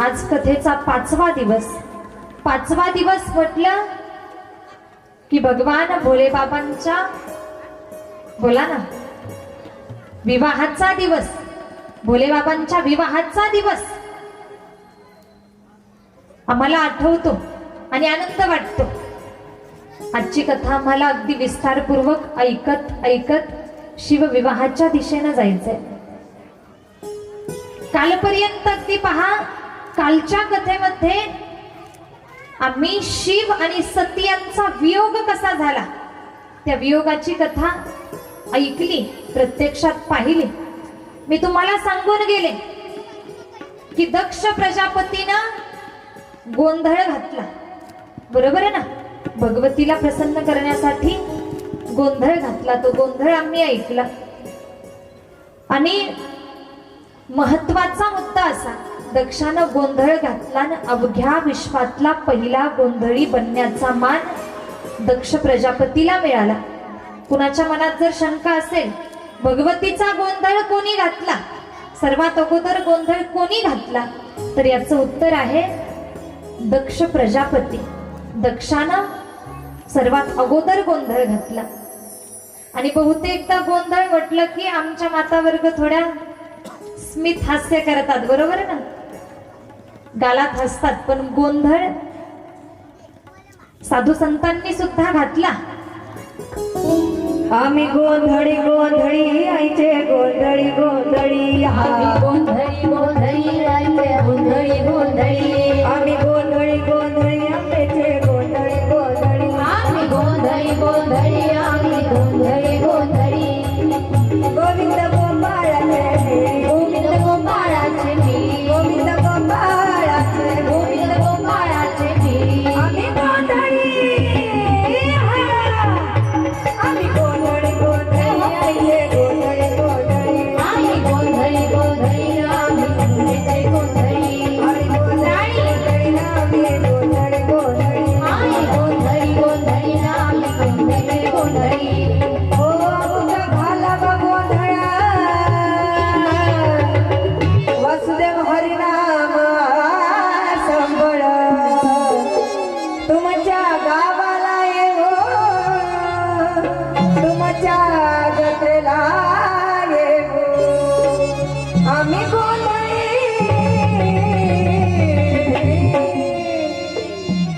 आज कथेचा पाचवा दिवस. पाचवा दिवस म्हटलं की भगवान भोलेबाबांच्या बोला ना विवाहाचा दिवस. भोलेबाबांच्या विवाहाचा दिवस. आम्हाला आठवतो आणि आनंद वाटतो. आजची कथा आम्हाला अगदी विस्तारपूर्वक ऐकत ऐकत शिवविवाहाच्या दिशेनं जायचंय. कालपर्यंत अगदी पहा कालच्या कथेमध्ये आम्ही शिव आणि सती यांचा वियोग कसा झाला? त्या वियोगाची कथा ऐकली प्रत्यक्षात पाहिली. मी तुम्हाला सांगून गेले की दक्ष प्रजापतीनं गोंधळ घातला. बरोबर आहे ना? भगवतीला प्रसन्न करण्यासाठी गोंधळ घातला. तो गोंधळ आम्ही ऐकला. आणि महत्त्वाचा मुद्दा असा दक्षानं गोंधळ घातला आणि अवघ्या विश्वातला पहिला गोंधळी बनण्याचा मान दक्ष प्रजापतीला मिळाला. कुणाच्या मनात जर शंका असेल भगवतीचा गोंधळ कोणी घातला? सर्वात अगोदर गोंधळ कोणी घातला? तर याचं उत्तर आहे दक्ष प्रजापती. दक्षानं सर्वात अगोदर गोंधळ घातला. आणि बहुतेकदा गोंधळ म्हटलं की आमच्या माता वर्ग थोड्या स्मित हास्य करतात बरोबर ना? गालात हसतात. पण गोंधळ साधू संतांनी सुद्धा घातला. आम्ही गोंधळी गोंधळी आईचे गोंधळी गोंधळी. आम्ही. गोंधळी गोंधळी राहिले गोंधळी गोंधळी. आम्ही गोंधळी गोंधळी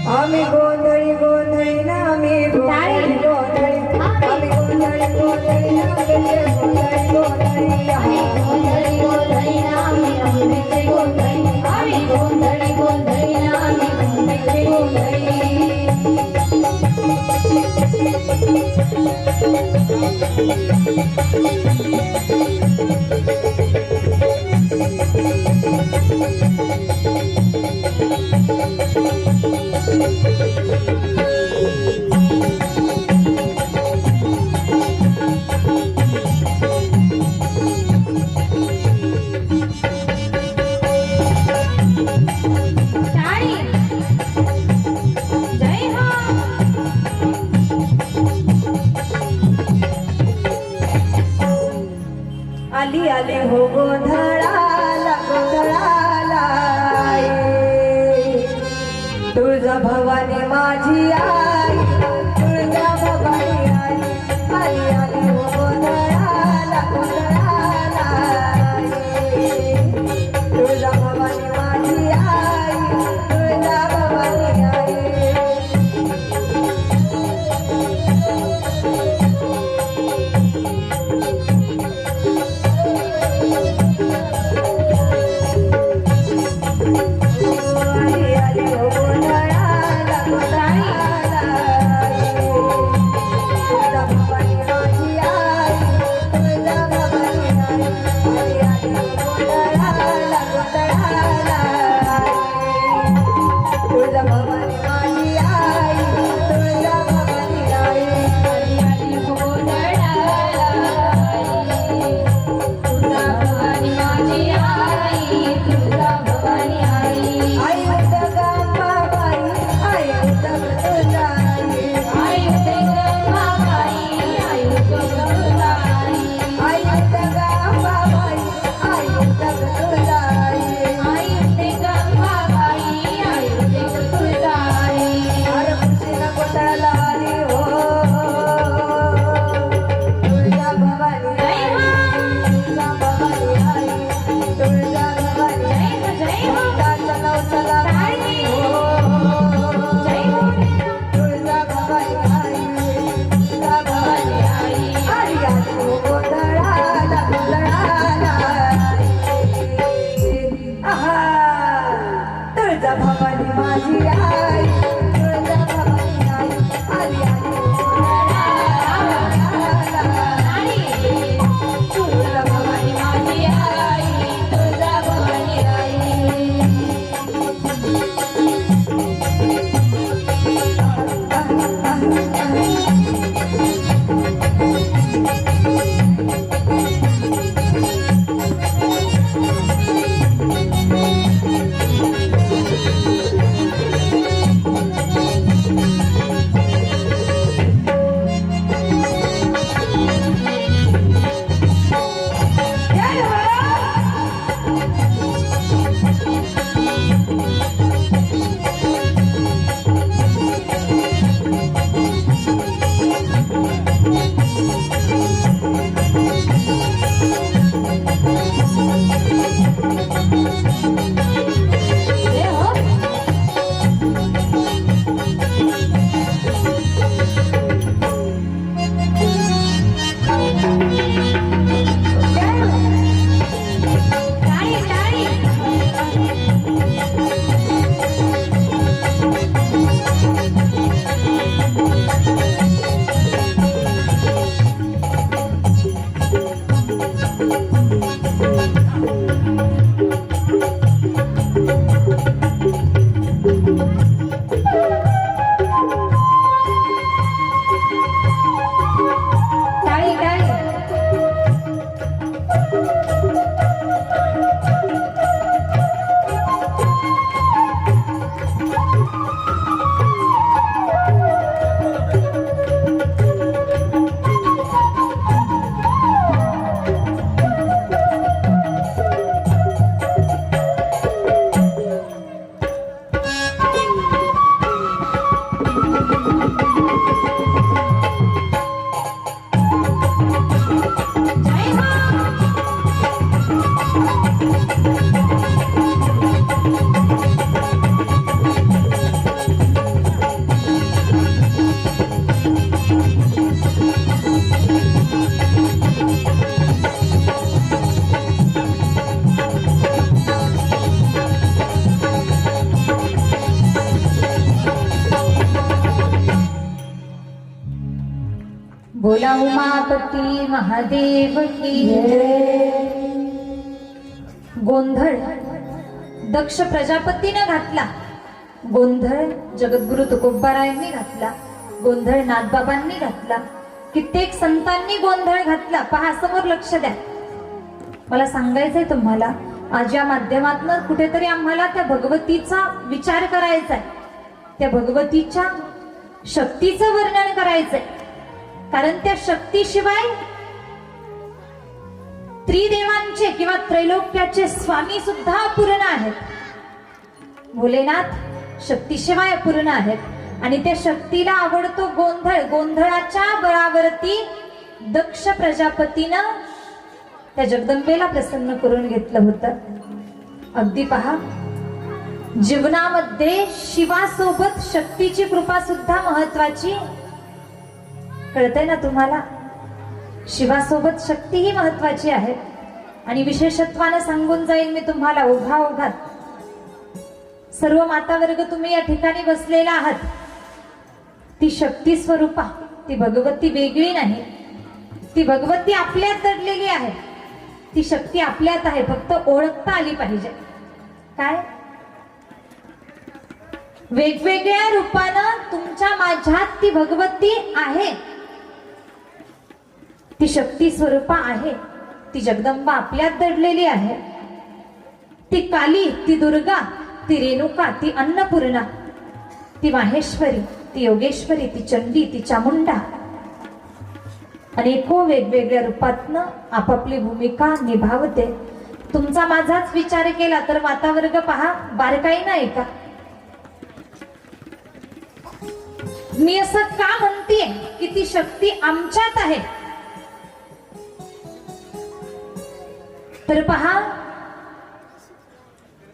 गोंधळी आम्ही गोंधळी गोंधळी ना आम्ही गोंधळी गोंधळी आम्ही गोंधळी गोंधळी आम्ही गोंधळी गोंधळी आम्ही गोंधळी गोंधळी आम्ही गोंधळीचे गोंधळी आम्ही गोंधळी गोंधळी आम्ही भवानी महादेव की गोंधळ दक्ष प्रजापतीनं घातला. गोंधळ जगद्गुरु तुकोबारायांनी घातला. गोंधळ नाथबाबांनी घातला. कित्येक संतांनी गोंधळ घातला. पहा समोर लक्ष द्या. मला सांगायचंय तुम्हाला आज या माध्यमातून कुठेतरी आम्हाला त्या भगवतीचा विचार करायचा आहे त्या भगवतीच्या शक्तीचं वर्णन करायचंय. कारण त्या शक्तीशिवाय त्रिदेवांचे किंवा त्रैलोक्याचे स्वामी सुद्धा अपूर्ण आहेत. भोलेनाथ शक्तीशिवाय अपूर्ण आहेत. आणि त्या शक्तीला आवडतो गोंधळ. गोंधळाच्या बळावरती दक्ष प्रजापतीनं त्या जगदंबेला प्रसन्न करून घेतलं होतं. अगदी पहा. जीवनामध्ये शिवासोबत शक्तीची कृपा सुद्धा महत्वाची. कळतंय ना तुम्हाला? शिवासोबत शक्ती ही महत्वाची आहे. आणि विशेषत्वानं सांगून जाईल मी तुम्हाला ओघा ओघात सर्व माता वर्ग तुम्ही या ठिकाणी बसलेला आहात. ती शक्ती स्वरूपा ती भगवती वेगळी नाही. ती भगवती आपल्यात दडलेली आहे. ती शक्ती आपल्यात आहे फक्त ओळखता आली पाहिजे. काय? वेगवेगळ्या रूपानं तुमच्या माझ्यात ती भगवती आहे. ती शक्ती स्वरूपा आहे. ती जगदंबा आपल्यात दडलेली आहे. ती काली ती दुर्गा ती रेणुका ती अन्नपूर्णा ती माहेश्वरी ती योगेश्वरी ती चंडी ती चामुंडा. अनेको वेगवेगळ्या रूपातनं आपापली भूमिका निभावते. तुमचा माझाच विचार केला तर वातावर्ग पहा बारकाई नाही का? मी असं का म्हणते की ती शक्ती आमच्यात आहे? तर पहा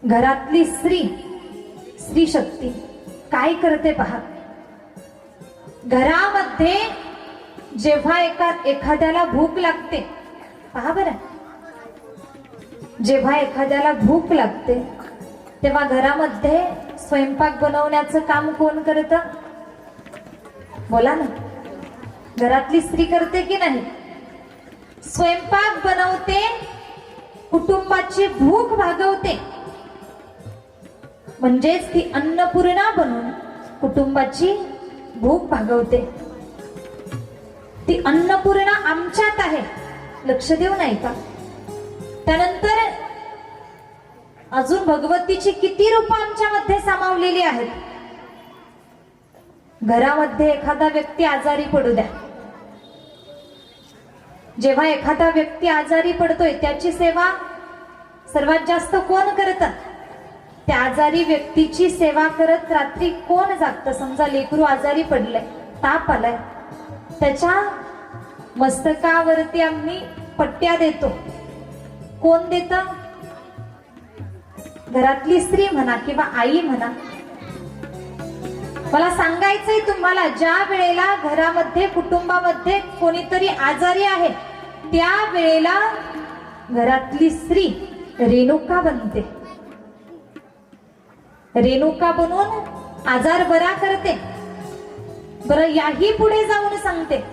घरातली स्त्री स्त्री शक्ती काय करते पहा? घरामध्ये जेव्हा एका एखाद्याला भूक लागते पहा बरं. जेव्हा एखाद्याला भूक लागते तेव्हा घरामध्ये स्वयंपाक बनवण्याचं काम कोण करत? बोला ना. घरातली स्त्री करते की नाही? स्वयंपाक बनवते कुटुंबाची भूक भागवते. म्हणजेच ती अन्नपूर्णा बनून कुटुंबाची भूक भागवते. ती अन्नपूर्णा आमच्यात आहे. लक्ष देऊ नाही का? त्यानंतर अजून भगवतीची किती रूप आमच्यामध्ये सामावलेली आहेत? घरामध्ये एखादा व्यक्ती आजारी पडू द्या. जेव्हा एखादा व्यक्ती आजारी पडतोय त्याची सेवा सर्वात जास्त कोण करतात त्या आजारी व्यक्तीची सेवा करत रात्री कोण जागतं? समजा लेकरू आजारी पडलंय ताप आलाय. त्याच्या मस्तकावरती आम्ही पट्ट्या देतो. कोण देत? घरातली स्त्री म्हणा किंवा आई म्हणा. मला सांगायचंय तुम्हाला ज्या वेळेला घरामध्ये कुटुंबामध्ये कोणीतरी आजारी आहे त्या वेळेला घरातली स्त्री रेणुका बनते. रेणुका बनून आजार बरा करते. बरं याही पुढे जाऊन सांगते.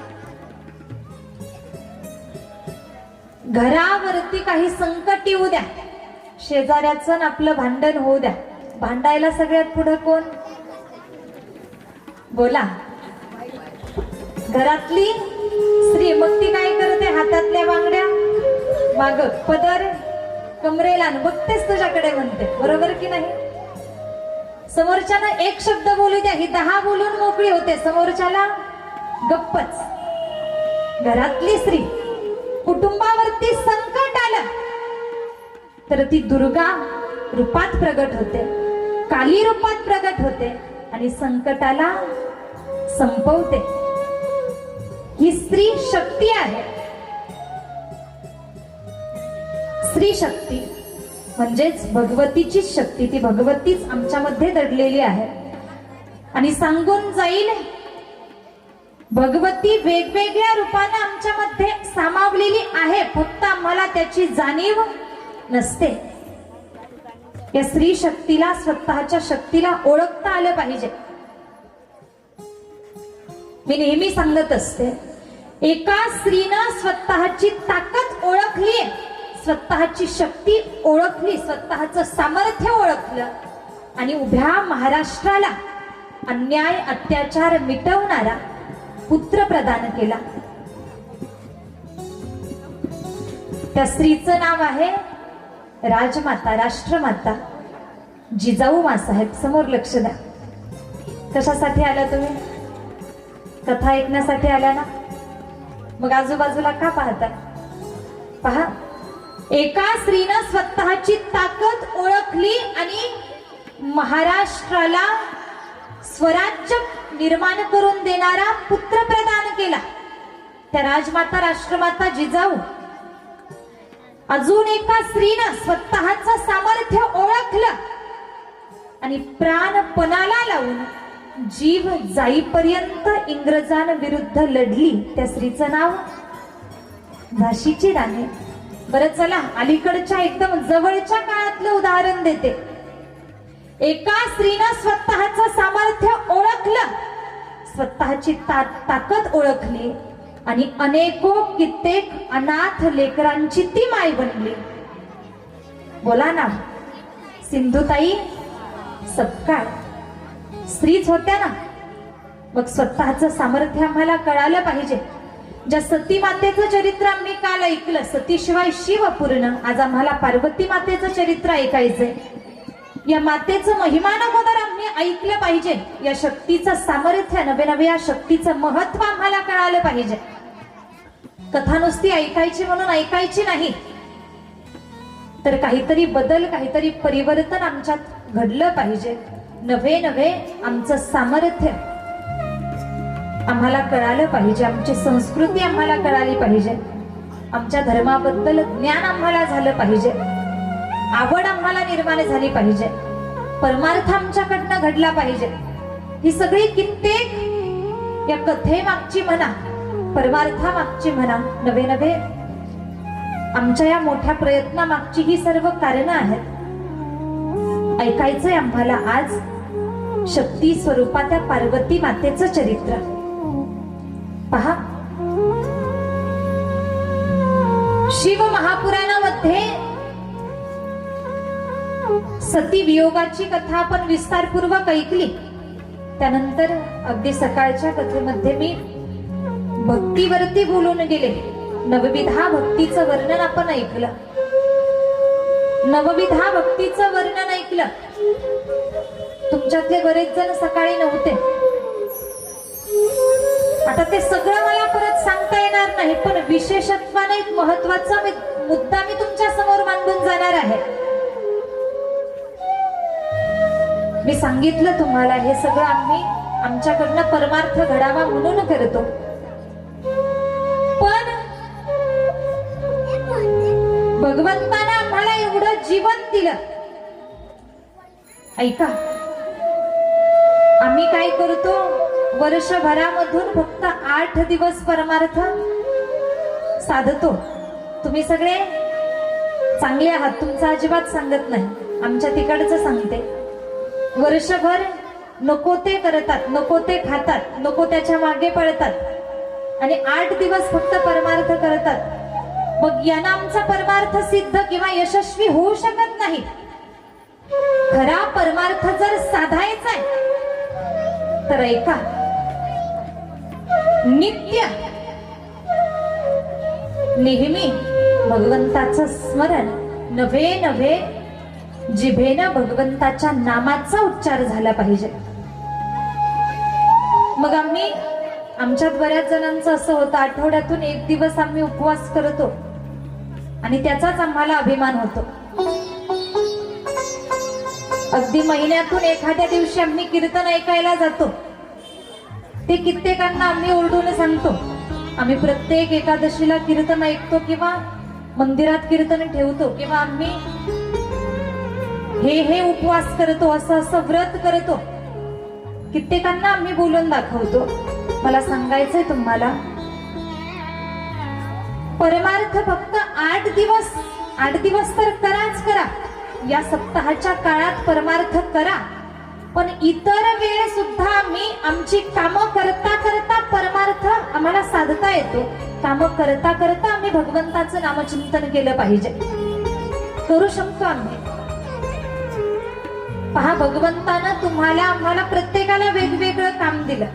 घरावरती काही संकट येऊ द्या. शेजाऱ्याचं आपलं भांडण होऊ द्या. भांडायला सगळ्यात पुढे कोण? बोला. घरातली स्त्री मग ती काय करते हातातल्या बांगड्या? माग पदर कमरेला बघतेच तुझ्याकडे म्हणते. बरोबर की नाही? समोरच्यानं एक शब्द बोलू द्या ही दहा बोलून मोकळी होते. समोरच्याला गप्पच. घरातली स्त्री कुटुंबावरती संकट आलं तर ती दुर्गा रूपात प्रगट होते काली रूपात प्रगट होते आणि संकटाला संपवते. ही स्त्री शक्ती आहे. स्त्री शक्ती म्हणजेच भगवतीची शक्ती. ती भगवतीच आमच्यामध्ये दडलेली आहे. आणि सांगून जाईल भगवती वेगवेगळ्या रूपाने आमच्यामध्ये सामावलेली आहे. फक्त आम्हाला त्याची जाणीव नसते. या स्त्री शक्तीला स्वतःच्या शक्तीला ओळखता आलं पाहिजे. मी नेहमी सांगत असते एका स्त्रीनं स्वतःची ताकद ओळखली स्वतःची शक्ती ओळखली स्वतःचं सामर्थ्य ओळखलं आणि उभ्या महाराष्ट्राला अन्याय अत्याचार मिटवणारा पुत्र प्रदान केला. त्या स्त्रीचं नाव आहे राजमाता राष्ट्रमाता जिजाऊ मासाहेब समोर लक्ष द्या. कशासाठी आला तुम्ही? कथा ऐकण्यासाठी आला ना? मग आजूबाजूला का पाहता? पहा. एका स्त्रीनं स्वतःची ताकद ओळखली आणि महाराष्ट्राला स्वराज्य निर्माण करून देणारा पुत्र प्रदान केला. त्या राजमाता राष्ट्रमाता जिजाऊ. अजून एका स्त्रीनं स्वतःच सामर्थ्य ओळखलं आणि प्राणपणाला लावून जीव जाईपर्यंत इंग्रजांविरुद्ध लढली त्या स्त्रीचं नाव झाशीची राणी बरं चला अलीकडच्या एकदम जवळच्या काळातलं उदाहरण देते. एका स्त्रीनं स्वतःच सामर्थ्य ओळखलं. स्वतःची ता ताकद ओळखली आणि अनेको कित्येक अनाथ लेकरांची ती माय बनली. बोला ना सिंधुताई सपकाळ. स्त्रीच होत्या ना? मग स्वतःचं सामर्थ्य आम्हाला कळालं पाहिजे. ज्या सती मातेचं चरित्र आम्ही काल ऐकलं सतीशिवाय शिव पूर्ण. आज आम्हाला पार्वती मातेचं चरित्र ऐकायचंय. या मातेचं महिमान अगोदर आम्ही ऐकलं पाहिजे. या शक्तीचं सामर्थ्य नवे नवे या शक्तीचं महत्त्व आम्हाला कळालं पाहिजे. कथा नुसती ऐकायची म्हणून ऐकायची नाही. तर काहीतरी बदल काहीतरी परिवर्तन आमच्यात घडलं पाहिजे. नवे नवे आमचं सामर्थ्य. आम्हाला कळालं पाहिजे आमची संस्कृती आम्हाला कळाली पाहिजे. आमच्या धर्माबद्दल ज्ञान आम्हाला झालं पाहिजे. आवड आम्हाला निर्माण झाली पाहिजे. परमार्थ आमच्याकडनं घडला पाहिजे. ही सगळी कित्येक या कथेमागची म्हणा परमार्थामागची म्हणा नवे नवे आमच्या या मोठ्या प्रयत्नामागची ही सर्व कारणं आहेत. ऐकायचंय आम्हाला आज? शक्ती स्वरूपा त्या पार्वती मातेचं चरित्र. पहा. शिव महापुराणामध्ये सती वियोगाची कथा आपण विस्तारपूर्वक ऐकली. त्यानंतर अगदी सकाळच्या कथेमध्ये मी भक्तीवरती बोलून गेले. नवविधा भक्तीचं वर्णन आपण ऐकलं. नवविधा भक्तीचं वर्णन ऐकलं तुमच्यातले बरेच जण सकाळी नव्हते. आता ते सगळं मला परत सांगता येणार नाही पण विशेषत्वाने एक महत्त्वाचा मुद्दा मी तुमच्यासमोर मांडून जाणार आहे. मी सांगितलं तुम्हाला हे सगळं आम्ही आमच्याकडनं परमार्थ घडावा म्हणून करतो. पण भगवंतानं आम्हाला एवढं जीवन दिलं. ऐका. आम्ही काय करतो? वर्षभरामधून फक्त आठ दिवस परमार्थ साधतो. तुम्ही सगळे चांगले आहात. तुमचं अजिबात सांगत नाही. आमच्या तिकडचं सांगते. वर्षभर नको ते करतात नको ते खातात नको त्याच्यामागे पळतात. आणि आठ दिवस फक्त परमार्थ करतात. मग यांना आमचा परमार्थ सिद्ध किंवा यशस्वी होऊ शकत नाही. खरा परमार्थ जर साधायचा आहे तर ऐका. नित्य नेहमी भगवंताचं स्मरण नवे नवे जिभेनं भगवंताच्या नामाचा उच्चार झाला पाहिजे. मग आम्ही आमच्यात बऱ्याच जणांचं असं होतं आठवड्यातून एक दिवस आम्ही उपवास करतो आणि त्याचाच आम्हाला अभिमान होतो. अगदी महिन्यातून एखाद्या दिवशी आम्ही कीर्तन ऐकायला जातो. ते कित्येकांना आम्ही ओरडून सांगतो. आम्ही प्रत्येक एकादशीला कीर्तन ऐकतो किंवा मंदिरात कीर्तन ठेवतो किंवा आम्ही हे हे उपवास करतो असं असं व्रत करतो. कित्येकांना आम्ही बोलून दाखवतो. मला सांगायचंय तुम्हाला. परमार्थ फक्त आठ दिवस आठ दिवस तर कराच करा. या सप्ताहाच्या काळात परमार्थ करा. पण इतर वेळ सुद्धा आम्ही आमची कामं करता करता परमार्थ आम्हाला साधता येतो. कामं करता करता आम्ही भगवंताचं नामचिंतन केलं पाहिजे. करू शकतो आम्ही. पहा भगवंतानं तुम्हाला आम्हाला प्रत्येकाला वेगवेगळं काम दिलं.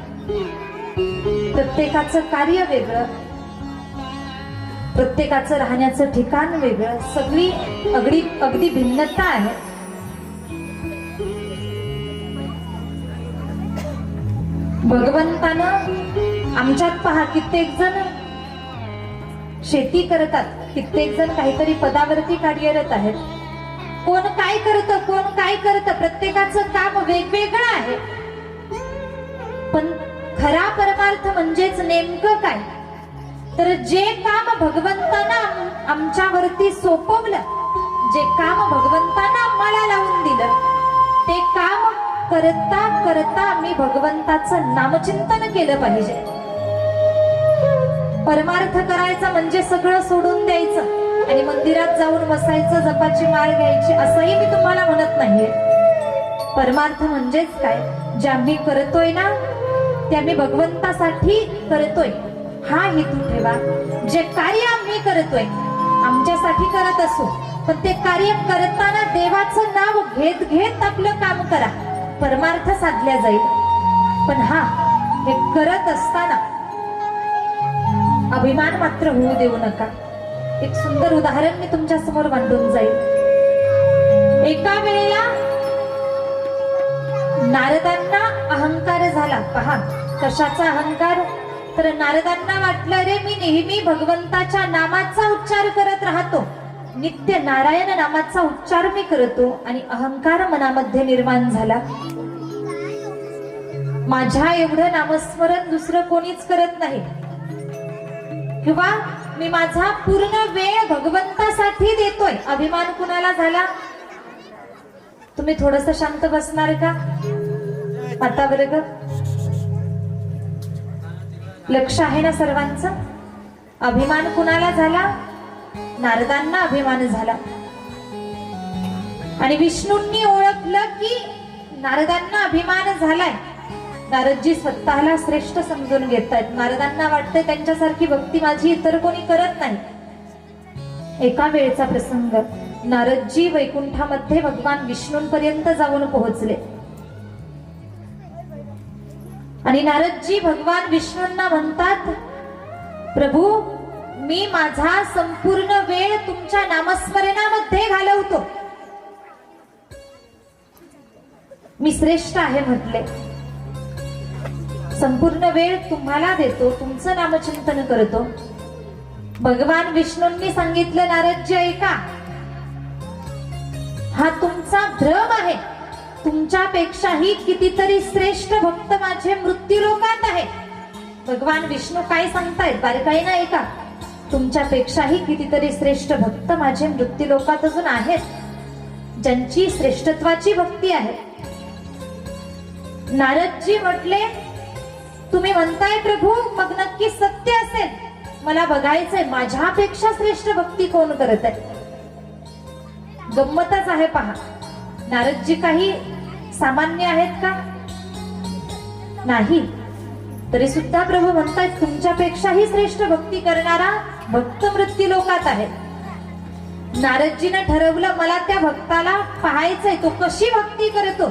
प्रत्येकाचं कार्य वेगळं. प्रत्येकाचं राहण्याचं ठिकाण वेगळं. सगळी अगदी अगदी भिन्नता आहे. भगवंतानं आमच्यात पहा कित्येक जण शेती करतात. कित्येक जण काहीतरी पदावरती कार्यरत आहेत. कोण काय करतं कोण काय करतं प्रत्येकाचं काम वेगवेगळं आहे. पण खरा परमार्थ म्हणजेच नेमकं काय? तर जे काम भगवंतानं आमच्यावरती सोपवलं जे काम भगवंतानं आम्हाला लावून दिलं ते काम करता करता आम्ही भगवंताचं नामचिंतन केलं पाहिजे. परमार्थ करायचा म्हणजे सगळं सोडून द्यायचं आणि मंदिरात जाऊन बसायचं जपाची माळ घ्यायची असंही मी तुम्हाला म्हणत नाहीये. परमार्थ म्हणजेच काय? जे आम्ही करतोय ना ते आम्ही भगवंतासाठी करतोय. हा हेतू ठेवा. जे कार्य आम्ही करतोय आमच्यासाठी करत असो पण ते कार्य करताना देवाचं नाव घेत घेत आपलं काम करा. परमार्थ साधल्या जाईल. पण हा हे करत असताना अभिमान मात्र होऊ देऊ नका. एक सुंदर उदाहरण मी तुमच्यासमोर मांडून जाईल. एका वेळेला नारदांना अहंकार झाला. पहा कशाचा अहंकार? तर नारदांना वाटलं रे मी नेहमी भगवंताच्या नामाचा उच्चार करत राहतो. नित्य नारायण नामाचा उच्चार मी करतो आणि अहंकार मनामध्ये निर्माण झाला. माझ्या एवढं नामस्मरण दुसरं कोणीच करत नाही. किंवा मी माझा पूर्ण वेळ भगवंतासाठी देतोय. अभिमान कुणाला झाला? तुम्ही थोडस शांत बसणार का? आता वर्ग लक्ष आहे ना सर्वांचं? अभिमान कुणाला झाला? नारदांना अभिमान झाला. आणि विष्णूंनी ओळखलं की नारदांना अभिमान झालाय. नारदजी स्वतःला श्रेष्ठ समजून घेत आहेत नारदांना वाटतंय त्यांच्यासारखी भक्ती माझी इतर कोणी करत नाही. एका वेळचा प्रसंग. नारदजी वैकुंठामध्ये भगवान विष्णूंपर्यंत जाऊन पोहोचले. आणि नारदजी भगवान विष्णूंना म्हणतात प्रभू मी माझा संपूर्ण वेळ तुमच्या नामस्मरणामध्ये घालवतो. मी श्रेष्ठ आहे म्हटले. संपूर्ण वेळ तुम्हाला देतो तुमचं नामचिंतन करतो. भगवान विष्णूंनी सांगितलं नारदजी ऐका. हा तुमचा भ्रम आहे. तुमच्यापेक्षाही कितीतरी श्रेष्ठ भक्त माझे मृत्यू लोकात भगवान विष्णू काय सांगतायत? बारकाईनं ऐका तुमच्यापेक्षाही कितीतरी श्रेष्ठ भक्त माझे मृत्यू लोकात अजून आहेत. ज्यांची श्रेष्ठत्वाची भक्ती आहे. नारदजी म्हटले तुम्ही म्हणताय प्रभू मग नक्की सत्य असेल. मला बघायचंय माझ्यापेक्षा श्रेष्ठ भक्ती कोण करत आहे? गंमतच आहे पहा. नारदजी काही सामान्य आहेत का? नाही. तरी सुद्धा प्रभू म्हणतात तुमच्यापेक्षाही श्रेष्ठ भक्ती करणारा भक्त मृत्यू लोकात आहे. नारदजीनं ठरवलं मला त्या भक्ताला पाहायचंय तो कशी भक्ती करतो?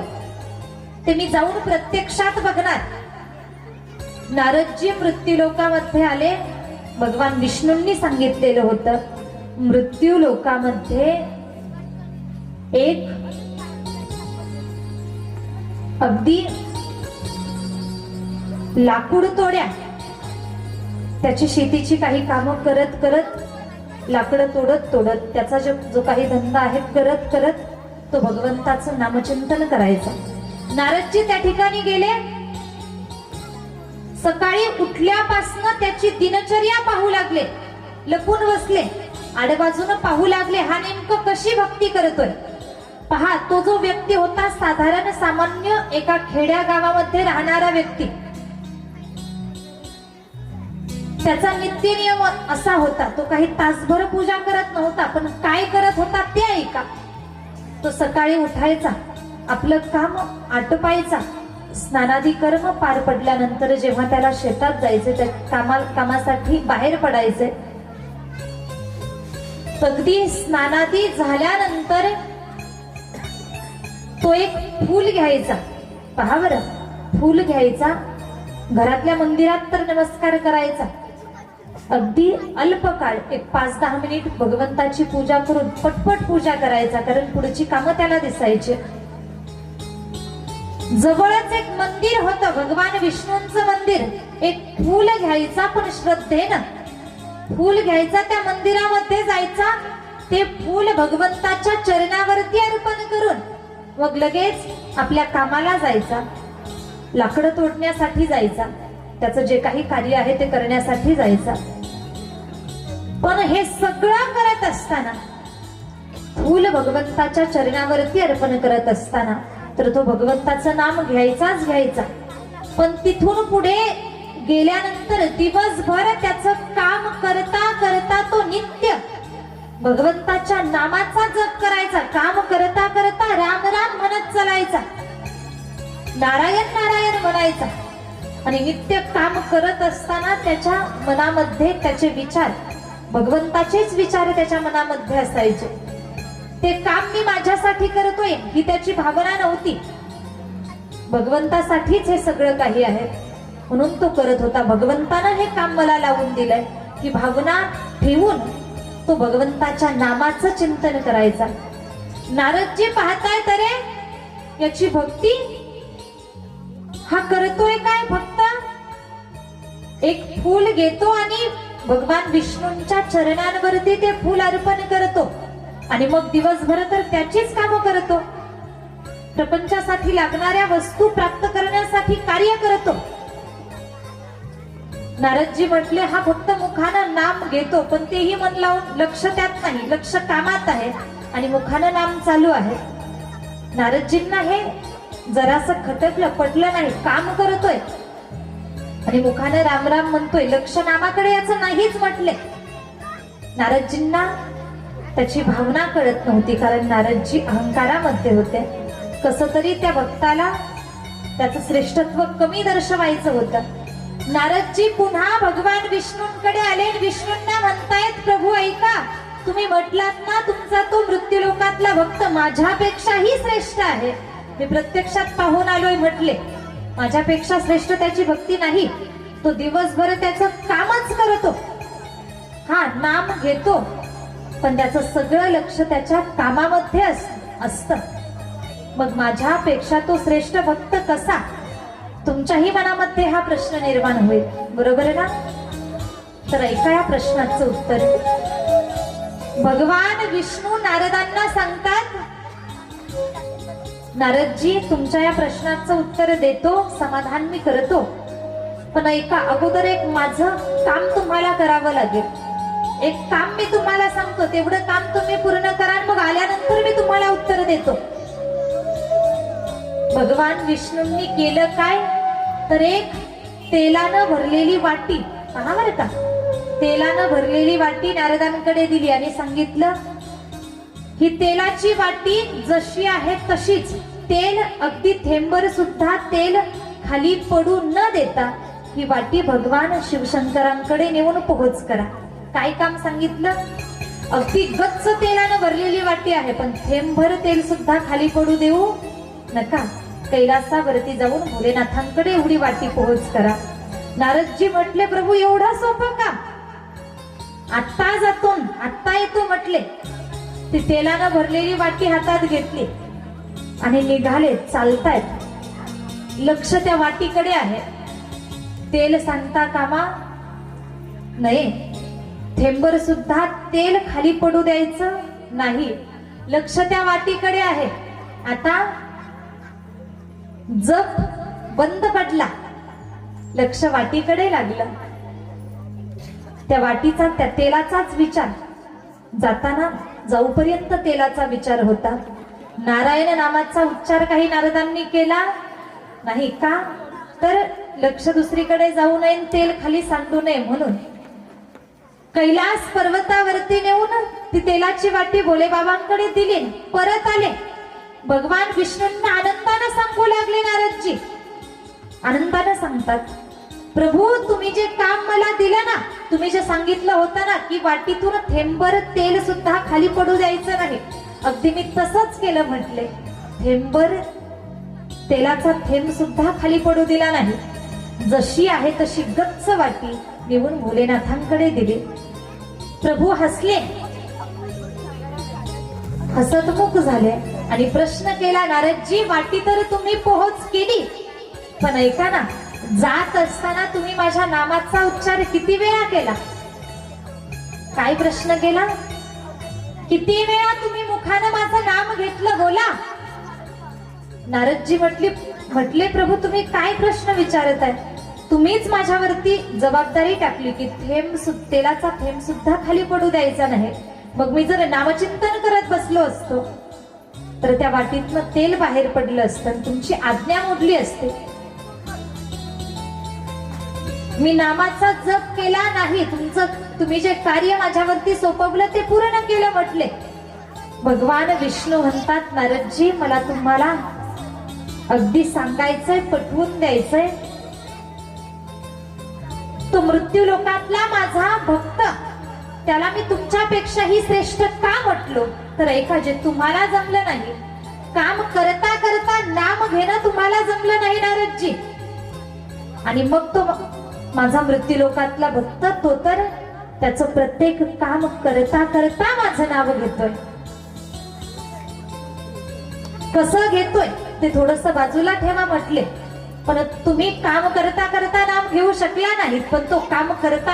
ते मी जाऊन प्रत्यक्षात बघणार. नारदजी मृत्यू लोकामध्ये आले. भगवान विष्णूंनी सांगितलेलं होतं मृत्यू लोकामध्ये एक अगदी लाकूड तोड्या. त्याची शेतीची काही कामं करत करत लाकडं तोडत तोडत त्याचा जो जो काही धंदा आहे करत करत तो भगवंताचं नामचिंतन करायचा. नारदजी त्या ठिकाणी गेले. सकाळी उठल्यापासनं त्याची दिनचर्या पाहू लागले. लपून बसले. आडबाजून पाहू लागले हा नेमकं कशी भक्ती करतोय? पहा तो जो व्यक्ती होता साधारण सामान्य एका खेड्या गावामध्ये राहणारा व्यक्ती. त्याचा नित्य नियम असा होता तो काही तासभर पूजा करत नव्हता पण काय करत होता ते ऐका. तो सकाळी उठायचा आपलं काम आटपायचा. स्नानादी कर्म पार पडल्यानंतर जेव्हा त्याला शेतात जायचे त्या कामा कामासाठी बाहेर पडायचे. अगदी स्नानादी झाल्यानंतर तो एक फूल घ्यायचा. पहा बरं फूल घ्यायचा. घरातल्या मंदिरात तर नमस्कार करायचा. अगदी अल्पकाळ एक पाच दहा मिनिट भगवंताची पूजा करून पटपट पूजा करायचा कारण पुढची कामं त्याला दिसायची. जवळच एक मंदिर होतं भगवान विष्णूंचं मंदिर. एक फूल घ्यायचा पण श्रद्धेनं. फूल घ्यायचा त्या मंदिरामध्ये जायचा ते फूल भगवंताच्या चरणावरती अर्पण करून. मग लगेच आपल्या कामाला जायचा लाकडं तोडण्यासाठी जायचा त्याचं जे काही कार्य आहे ते करण्यासाठी जायचा. पण हे सगळं करत असताना फूल भगवंताच्या चरणावरती अर्पण करत असताना तर तो भगवंताचं नाम घ्यायचाच घ्यायचा. पण तिथून पुढे गेल्यानंतर दिवसभर त्याचं काम करता करता तो नित्य भगवंताच्या नामाचा जप करायचा काम करता करता राम राम म्हणत चालायचा. नारायण नारायण म्हणायचा. आणि नित्य काम करत असताना त्याच्या मनामध्ये त्याचे विचार भगवंताचेच विचार त्याच्या मनामध्ये असायचे. ते काम मी माझ्यासाठी करतोय ही त्याची भावना नव्हती. भगवंतासाठीच हे सगळं काही आहे. म्हणून तो करत होता. भगवंतानं हे काम मला लावून दिलंय. ही भावना ठेवून तो भगवंताच्या नामाचं चिंतन करायचा. नारदजी पाहताय तरे याची भक्ती? हा करतोय काय भक्त? एक फूल घेतो आणि भगवान विष्णूंच्या चरणांवरती ते फूल अर्पण करतो. आणि मग दिवसभर तर त्याचीच कामं करतो. प्रपंचासाठी लागणाऱ्या वस्तू प्राप्त करण्यासाठी कार्य करतो. नारदजी म्हटले हा फक्त मुखानं नाम घेतो पण तेही मन लावून लक्ष त्यात नाही लक्ष कामात आहे आणि मुखानं नाम चालू आहे. नारदजींना हे जरासं खटकलं पटलं नाही काम करतोय. आणि मुखानं राम राम म्हणतोय लक्ष नामाकडे याचं नाहीच म्हटले. नारदजींना त्याची भावना कळत नव्हती कारण नारदजी अहंकारामध्ये होते. कस तरी त्या भक्ताला त्याचं श्रेष्ठत्व कमी दर्शवायचं होतं. नारदजी पुन्हा भगवान विष्णूंकडे आले. आणि विष्णूंना म्हणतायत प्रभू ऐका. तुम्ही म्हटलात ना तुमचा तो मृत्यूलोकातला भक्त माझ्यापेक्षाही श्रेष्ठ आहे. मी प्रत्यक्षात पाहून आलोय म्हटले. माझ्यापेक्षा श्रेष्ठ त्याची भक्ती नाही. तो दिवसभर त्याचं कामच करतो. हा नाम घेतो. पण त्याचं सगळं लक्ष त्याच्या कामामध्ये असत असतं. मग माझ्यापेक्षा तो श्रेष्ठ भक्त कसा? तुमच्याही मनामध्ये हा प्रश्न निर्माण होईल. बरोबर आहे ना? तर ऐका या प्रश्नाचं उत्तर. भगवान विष्णू नारदांना सांगतात नारदजी तुमच्या या प्रश्नाचं उत्तर देतो समाधान मी करतो. पण ऐका अगोदर एक माझं काम तुम्हाला करावं लागेल. एक काम मी तुम्हाला सांगतो तेवढं काम तुम्ही पूर्ण करा मग आल्यानंतर मी तुम्हाला उत्तर देतो. भगवान विष्णूंनी केलं काय? तर एक तेलानं भरलेली वाटी. पहा बरं का. तेलानं भरलेली वाटी नारदांकडे दिली आणि सांगितलं ही तेलाची वाटी जशी आहे तशीच. तेल अगदी थेंबर सुद्धा तेल खाली पडू न देता ही वाटी भगवान शिवशंकरांकडे नेऊन पोहोच करा. काय काम सांगितलं? अगदी गच्च तेलानं भरलेली वाटी आहे पण थेंबर तेल सुद्धा खाली पडू देऊ नका. कैलासावरती जाऊन भोलेनाथांकडे एवढी वाटी पोहोच करा. नारदजी म्हटले प्रभू एवढा सोपा का? आत्ता जातो आत्ता येतो म्हटले. ती तेलानं भरलेली वाटी हातात घेतली आणि निघाले चालतायत. लक्ष त्या वाटीकडे आहे. तेल सांगता कामा नाही थेंबर सुद्धा तेल खाली पडू द्यायचं नाही. लक्ष त्या वाटीकडे आहे. आता जप बंद पडला. लक्ष वाटीकडे लागलं. त्या वाटीचा त्या तेलाचाच विचार. जाताना जाऊपर्यंत तेलाचा विचार होता. नारायण नामाचा उच्चार काही नारदांनी केला नाही का? तर लक्ष दुसरीकडे जाऊ नये आणि तेल खाली सांडू नये म्हणून. कैलास पर्वतावरती नेऊन ती तेलाची वाटी भोले बाबांकडे दिली. परत आले. भगवान विष्णूंना आनंद आनंदानं सांगतात प्रभू तुम्ही जे काम मला दिलं ना तुम्ही जे सांगितलं होतं ना की वाटीतून थेंबर तेल सुद्धा खाली पडू द्यायचं नाही. अगदी मी तसंच केलं म्हटले. थेंबर तेलाचा थेंब सुद्धा खाली पडू दिला नाही. जशी आहे तशी गच्च वाटी निवून भोलेनाथांकडे दिली. प्रभू हसले. हसतमुख झाले आणि प्रश्न केला नारदजी वाटी तर तुम्ही पोहोच केली. पण ऐका ना? जात असताना तुम्ही माझ्या नामाचा उच्चार किती वेळा केला? काय प्रश्न केला? किती वेळा तुम्ही मुखानं माझं नाम घेतलं बोला? नारदजी म्हटली म्हटले प्रभू तुम्ही काय प्रश्न विचारत आहे तुम्हीच माझ्यावरती जबाबदारी टाकली की थेंब तेलाचा थेंब सुद्धा खाली पडू द्यायचा नाही. मग मी जर नामचिंतन करत बसलो असतो तर त्या वाटीतनं तेल बाहेर पडलं असतं तुमची आज्ञा मोडली असते. मी नामाचा जप केला नाही. तुमचं तुम्ही जे कार्य माझ्यावरती सोपवलं ते पूर्ण केलं म्हटले. भगवान विष्णू म्हणतात नारदजी मला तुम्हाला अगदी सांगायचंय पटवून द्यायचंय. तो मृत्यू लोकातला माझा भक्त. त्याला मी तुमच्यापेक्षाही श्रेष्ठ का म्हटलो? तर ऐका जे तुम्हाला जमलं नाही काम करता करता नाम घेणं तुम्हाला जमलं नाही नारदजी. आणि मग तो माझा मृत्यू लोकातला भक्त तो तर त्याचं प्रत्येक काम करता करता माझं नाव घेतोय. कसं घेतोय ते थोडस बाजूला ठेवा म्हटले. पण तुम्ही काम करता करता नाम घेऊ शकला नाहीत पण तो काम करता